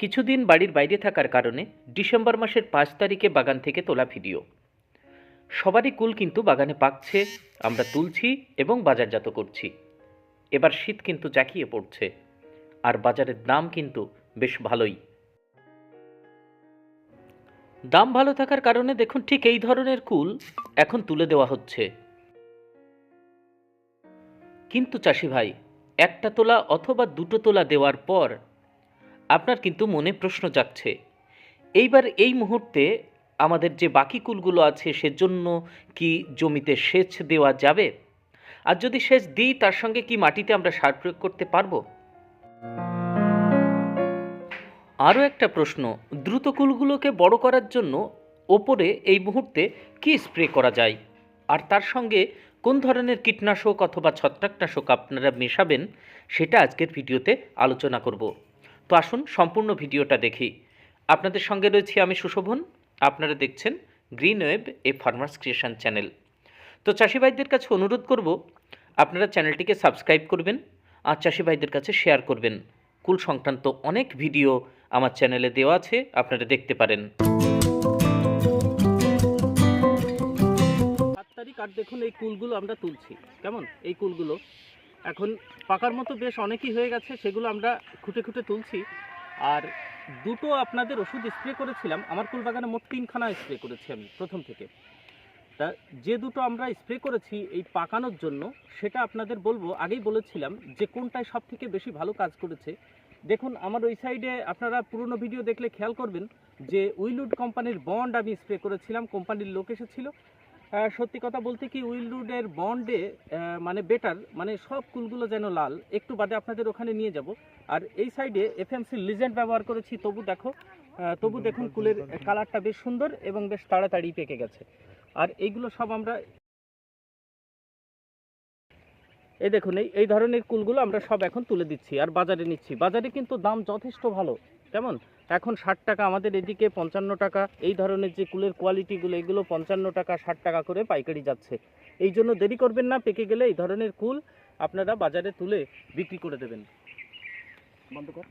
কিছুদিন বাড়ির বাইরে থাকার কারণে ডিসেম্বর মাসের পাঁচ তারিখে বাগান থেকে তোলা ভিডিও। সবারই কুল কিন্তু বাগানে পাকছে, আমরা তুলছি এবং বাজারজাত করছি। এবার শীত কিন্তু জাঁকিয়ে পড়ছে, আর বাজারের দাম কিন্তু বেশ ভালোই। দাম ভালো থাকার কারণে দেখুন ঠিক এই ধরনের কুল এখন তুলে দেওয়া হচ্ছে। কিন্তু চাষি ভাই, একটা তোলা অথবা দুটো তোলা দেওয়ার পর আপনার কিন্তু মনে প্রশ্ন জাগছে। এইবার এই মুহূর্তে আমাদের যে বাকি কুলগুলো আছে সেজন্য কি জমিতে সেচ দেওয়া যাবে? আর যদি সেচ দিই, তার সঙ্গে কি মাটিতে আমরা সার প্রয়োগ করতে পারব? আরও একটা প্রশ্ন, দ্রুত কুলগুলোকে বড় করার জন্য ওপরে এই মুহূর্তে কি স্প্রে করা যায়? আর তার সঙ্গে কোন ধরনের কীটনাশক অথবা ছত্রাকনাশক আপনারা মেশাবেন, সেটা আজকের ভিডিওতে আলোচনা করব। তো আসুন সম্পূর্ণ ভিডিওটা দেখি। আপনাদের সঙ্গে রয়েছি আমি সুশোভন। আপনারা দেখছেন green web, a farmers creation channel. তো চাষিভাইদের কাছে অনুরোধ করব, আপনারা চ্যানেলটিকে সাবস্ক্রাইব করবেন, আর চাষিভাইদের কাছে শেয়ার করবেন। কুল সংক্রান্ত অনেক ভিডিও আমার চ্যানেলে দেওয়া আছে, আপনারা দেখতে পারেন। সাত তারিখ, আর দেখুন এই কুলগুলো আমরা তুলছি। কেমন? এই কুলগুলো? এখন পাকার মতো বেশ অনেকই হয়ে গেছে, সেগুলো আমরা খুঁটে খুঁটে তুলছি। আর দুটো আপনাদের ওষুধ স্প্রে করেছিলাম, আমার কুল বাগানে মোট তিনখানা স্প্রে করেছি আমি প্রথম থেকে। তা যে দুটো আমরা স্প্রে করেছি এই পাকানোর জন্য, সেটা আপনাদের বলব, আগেই বলেছিলাম যে কোনটায় সব থেকে বেশি ভালো কাজ করেছে। দেখুন, আমার ওই সাইডে আপনারা পুরনো ভিডিও দেখলে খেয়াল করবেন যে উইলউড কোম্পানির বন্ড আমি স্প্রে করেছিলাম কোম্পানির লোক এসেছিল। সত্যি কথা বলতে কি উইলউডের বন্ডে মানে বেটার মানে সব কুলগুলো যেন লাল। একটু বাদে আপনাদের ওখানে নিয়ে যাব। আর এই সাইডে এফএমসি লিজেন্ড ব্যবহার করেছি, তবু দেখো তবু দেখুন কুলের কালারটা বেশ সুন্দর এবং বেশ তাড়াতাড়ি পেকে গেছে। আর এইগুলো সব আমরা এই দেখুন, এই এই ধরনের কুলগুলো আমরা সব এখন তুলে দিচ্ছি, আর বাজারে নিচ্ছি। বাজারে কিন্তু দাম যথেষ্ট ভালো। কেমন এখন ষাট টাকা আমাদের এদিকে পঞ্চান্ন টাকা, এই ধরনের যে কুলের কোয়ালিটিগুলো এগুলো পঞ্চান্ন টাকা, ষাট টাকা করে পাইকারি যাচ্ছে। এই জন্য দেরি করবেন না, পেকে গেলে এই ধরনের কুল আপনারা বাজারে তুলে বিক্রি করে দেবেন। বন্ধ কর।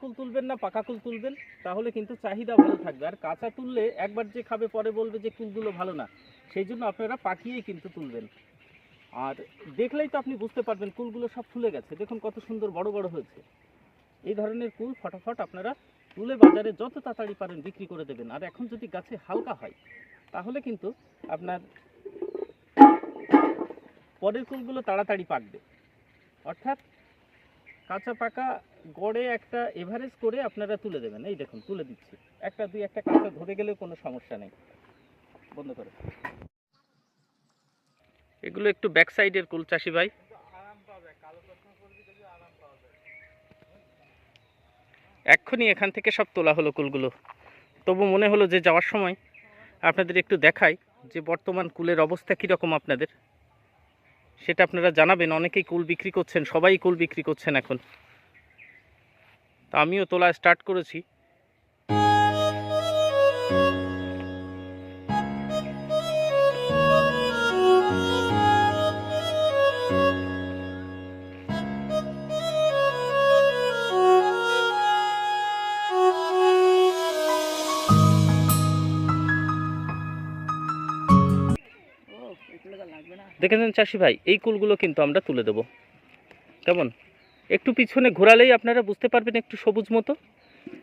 কুল তুলবেন না, পাকা কুল তুলবেন, তাহলে কিন্তু চাহিদা ভালো থাকবে। আর কাঁচা তুললে একবার যে খাবে, পরে বলবে যে কুলগুলো ভালো না। সেই জন্য আপনারা পাকিয়েই কিন্তু তুলবেন। আর দেখলেই তো আপনি বুঝতে পারবেন, কুলগুলো সব ফুলে গেছে। দেখুন কত সুন্দর বড় বড় হয়েছে। এই ধরনের কুল ফটাফট আপনারা তুলে বাজারে যত তাড়াতাড়ি পারেন বিক্রি করে দেবেন। আর এখন যদি গাছে হালকা হয়, তাহলে কিন্তু আপনার পরের কুলগুলো তাড়াতাড়ি পাকবে। অর্থাৎ কাঁচা পাকা গড়ে একটা এভারেজ করে আপনারা তুলে দেবেন। এই দেখুন, তুলে দিচ্ছি। একটা দুই একটা কাঁচা ধরে গেলেও কোনো সমস্যা নেই। বন্ধ করে। এগুলো একটু ব্যাক সাইডের কুল, চাষি ভাই। এক্ষুনি এখান থেকে সব তোলা হলো কুলগুলো। তবু মনে হলো যে যাওয়ার সময় আপনাদের একটু দেখাই যে বর্তমান কুলের অবস্থা কীরকম আপনাদের। সেটা আপনারা জানাবেন। অনেকেই কুল বিক্রি করছেন, সবাই কুল বিক্রি করছেন এখন। তা আমিও তোলা স্টার্ট করেছি। দেখেছেন চাষি ভাই, এই কুলগুলো কিন্তু আমরা তুলে দেবো। কেমন? একটু পিছনে ঘোরালেই আপনারা বুঝতে পারবেন একটু সবুজ মতো।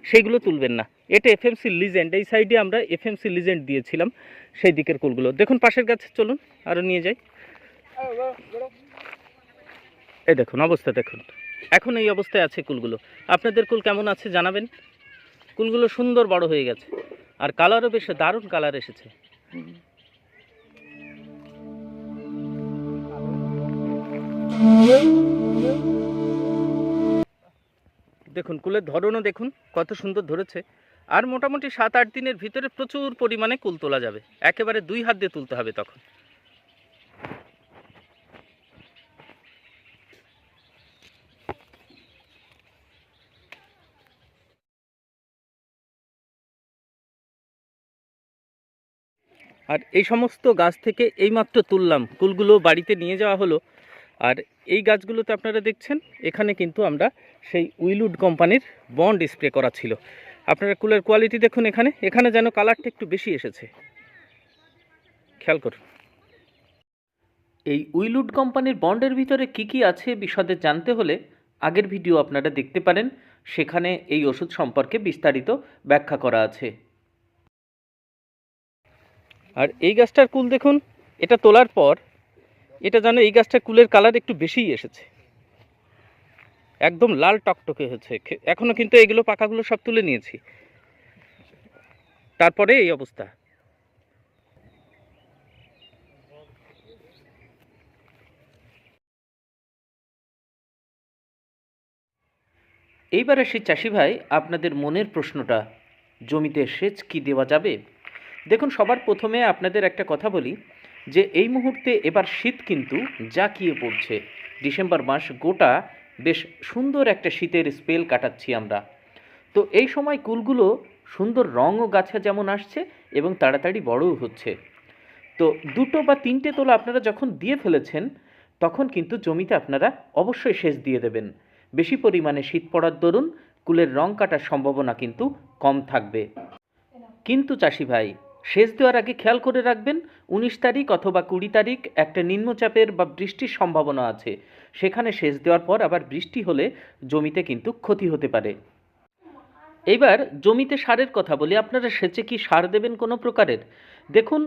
সেইগুলো তুলবেন না। এটা এফ এফএমসি লিজেন্ড এই সাইডে আমরা এফ এফএমসি লিজেন্ড দিয়েছিলাম, সেই দিকের কুলগুলো। দেখুন পাশের গাছে, চলুন আরও নিয়ে যাই। এই দেখুন, অবস্থা দেখুন। এখন এই অবস্থায় আছে কুলগুলো। আপনাদের কুল কেমন আছে জানাবেন? কুলগুলো সুন্দর বড় হয়ে গেছে। আর কালারও বেশ দারুণ কালার এসেছে। দেখুন, কুলের ধরনও দেখুন, কত সুন্দর ধরেছে। আর মোটামুটি সাত আট দিনের ভিতরে প্রচুর পরিমাণে কুল তোলা যাবে। একেবারে দুই হাত দিয়ে তুলতে হবে তখন। আর এই সমস্ত গাছ থেকে এইমাত্র তুললাম। কুলগুলো বাড়িতে নিয়ে যাওয়া হলো। আর এই গাছগুলোতে আপনারা দেখছেন এখানে কিন্তু আমরা সেই উইলউড কোম্পানির বন্ড স্প্রে করা ছিল। আপনারা কুলের কোয়ালিটি দেখুন এখানে। এখানে যেন কালারটা একটু বেশি এসেছে। খেয়াল করুন। এই উইলুড কোম্পানির বন্ডের ভিতরে কি কি আছে বিশদে জানতে হলে আগের ভিডিও আপনারা দেখতে পারেন। সেখানে এই ওষুধ সম্পর্কে বিস্তারিত ব্যাখ্যা করা আছে। আর এই গাছটার কুল দেখুন এটা তোলার পর এটা যেন এই গাছটা কুলের কালার একটু বেশিই এসেছে। একদম লাল টকটকে হয়েছে। এখনও কিন্তু এগুলো পাকাগুলো সব তুলে নিয়েছি। তারপরে এই অবস্থা। এইবার আসি চাষি ভাই, আপনাদের মনের প্রশ্নটা, জমিতে সেচ কি দেওয়া যাবে? দেখুন, সবার প্রথমে আপনাদের একটা কথা বলি। যে এই মুহূর্তে এবার শীত কিন্তু জাঁকিয়ে পড়ছে। ডিসেম্বর মাস গোটা বেশ সুন্দর একটা শীতের স্পেল কাটাচ্ছি আমরা। তো এই সময় কুলগুলো সুন্দর রঙও গাছে যেমন আসছে এবং তাড়াতাড়ি বড়ও হচ্ছে। তো দুটো বা তিনটে তোলা আপনারা যখন দিয়ে ফেলেছেন, তখন কিন্তু জমিতে আপনারা অবশ্যই সেচ দিয়ে দেবেন। বেশি পরিমাণে শীত পড়ার দরুন কুলের রং কাটার সম্ভাবনা কিন্তু কম থাকবে। কিন্তু চাষি ভাই সেচ দেওয়ার আগে খেয়াল করে রাখবেন, উনিশ তারিখ অথবা কুড়ি তারিখ একটা নিম্নচাপের বা বৃষ্টির সম্ভাবনা আছে। সেখানে সেচ দেওয়ার পর আবার বৃষ্টি হলে জমিতে কিন্তু ক্ষতি হতে পারে। এইবার জমিতে সারের কথা বলি, আপনারা সেচে কি সার দেবেন কোনো প্রকারের? দেখুন,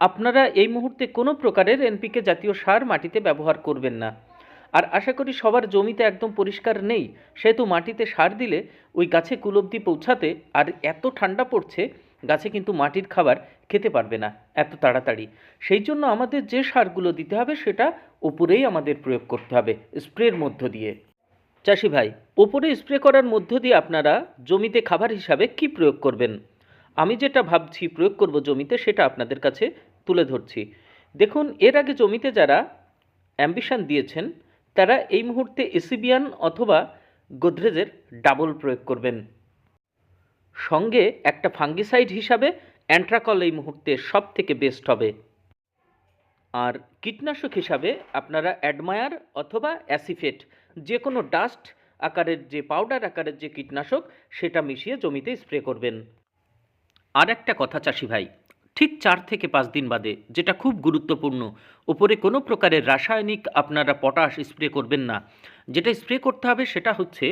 আপনারা এই মুহূর্তে কোনো প্রকারের এনপিকে জাতীয় সার মাটিতে ব্যবহার করবেন না। আর আশা করি সবার জমিতে একদম পরিষ্কার নেই। সেহেতু মাটিতে সার দিলে ওই গাছে কুলব্ধি পৌঁছাতে আর এত ঠান্ডা পড়ছে গাছে কিন্তু মাটির খাবার খেতে পারবে না এত তাড়াতাড়ি। সেই জন্য আমাদের যে সারগুলো দিতে হবে সেটা ওপরেই আমাদের প্রয়োগ করতে হবে, স্প্রের মধ্য দিয়ে। চাষি ভাই ওপরে স্প্রে করার মধ্য দিয়ে আপনারা জমিতে খাবার হিসাবে কি প্রয়োগ করবেন? আমি যেটা ভাবছি প্রয়োগ করব জমিতে সেটা আপনাদের কাছে তুলে ধরছি। দেখুন, এর আগে জমিতে যারা অ্যাম্বিশন দিয়েছেন, তারা এই মুহূর্তে এসিবিয়ান অথবা গোদরেজের ডাবল প্রয়োগ করবেন। সঙ্গে একটা ফাঙ্গিসাইড হিসাবে অ্যান্ট্রাকল এই মুহূর্তে সব থেকে বেস্ট হবে। আর কীটনাশক হিসাবে আপনারা অ্যাডমায়ার অথবা অ্যাসিফেট যে কোনো ডাস্ট আকারের যে পাউডার আকারের যে কীটনাশক, সেটা মিশিয়ে জমিতে স্প্রে করবেন। আর একটা কথা চাষি ভাই, ঠিক চার থেকে পাঁচ দিন বাদে, যেটা খুব গুরুত্বপূর্ণ ওপরে কোনো প্রকারের রাসায়নিক আপনারা পটাশ স্প্রে করবেন না। যেটা স্প্রে করতে হবে সেটা হচ্ছে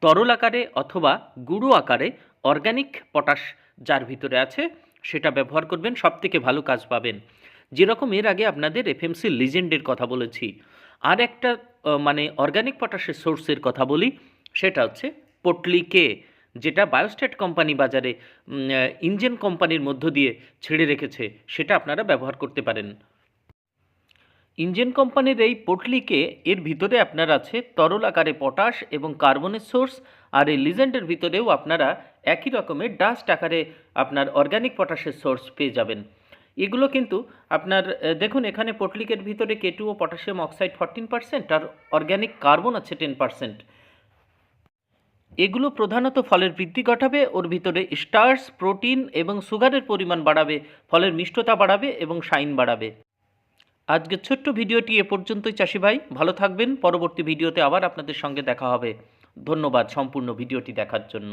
তরল আকারে অথবা গুঁড়ো আকারে অর্গানিক পটাশ যার ভিতরে আছে, সেটা ব্যবহার করবেন সব থেকে ভালো কাজ পাবেন। যেরকম এর আগে আপনাদের এফএমসি লিজেন্ডের কথা বলেছি। আর একটা মানে অর্গানিক পটাশের সোর্সের কথা বলি, সেটা হচ্ছে পটলি কে যেটা বায়োস্টেট কোম্পানি বাজারে ইঞ্জিন কোম্পানির মধ্য দিয়ে ছেড়ে রেখেছে, সেটা আপনারা ব্যবহার করতে পারেন। ইঞ্জিন কোম্পানির এই পটলিকে এর ভিতরে আপনার আছে তরল আকারে পটাশ এবং কার্বনের সোর্স আর এই লিজেন্ডের ভিতরেও আপনারা একই রকমের ডাস্ট আকারে আপনার অর্গ্যানিক পটাশের সোর্স পেয়ে যাবেন। এগুলো কিন্তু আপনার দেখুন এখানে পটলিকের ভিতরে K two O potassium oxide fourteen percent আর অর্গানিক কার্বন আছে টেন পার্সেন্ট এগুলো প্রধানত ফলের বৃদ্ধি ঘটাবে, ওর ভিতরে স্টার্স প্রোটিন এবং সুগারের পরিমাণ বাড়াবে, ফলের মিষ্টতা বাড়াবে এবং শাইন বাড়াবে। আজকের ছোট্ট ভিডিওটি এ পর্যন্তই চাষি ভাই, ভালো থাকবেন, পরবর্তী ভিডিওতে আবার আপনাদের সঙ্গে দেখা হবে। ধন্যবাদ সম্পূর্ণ ভিডিওটি দেখার জন্য।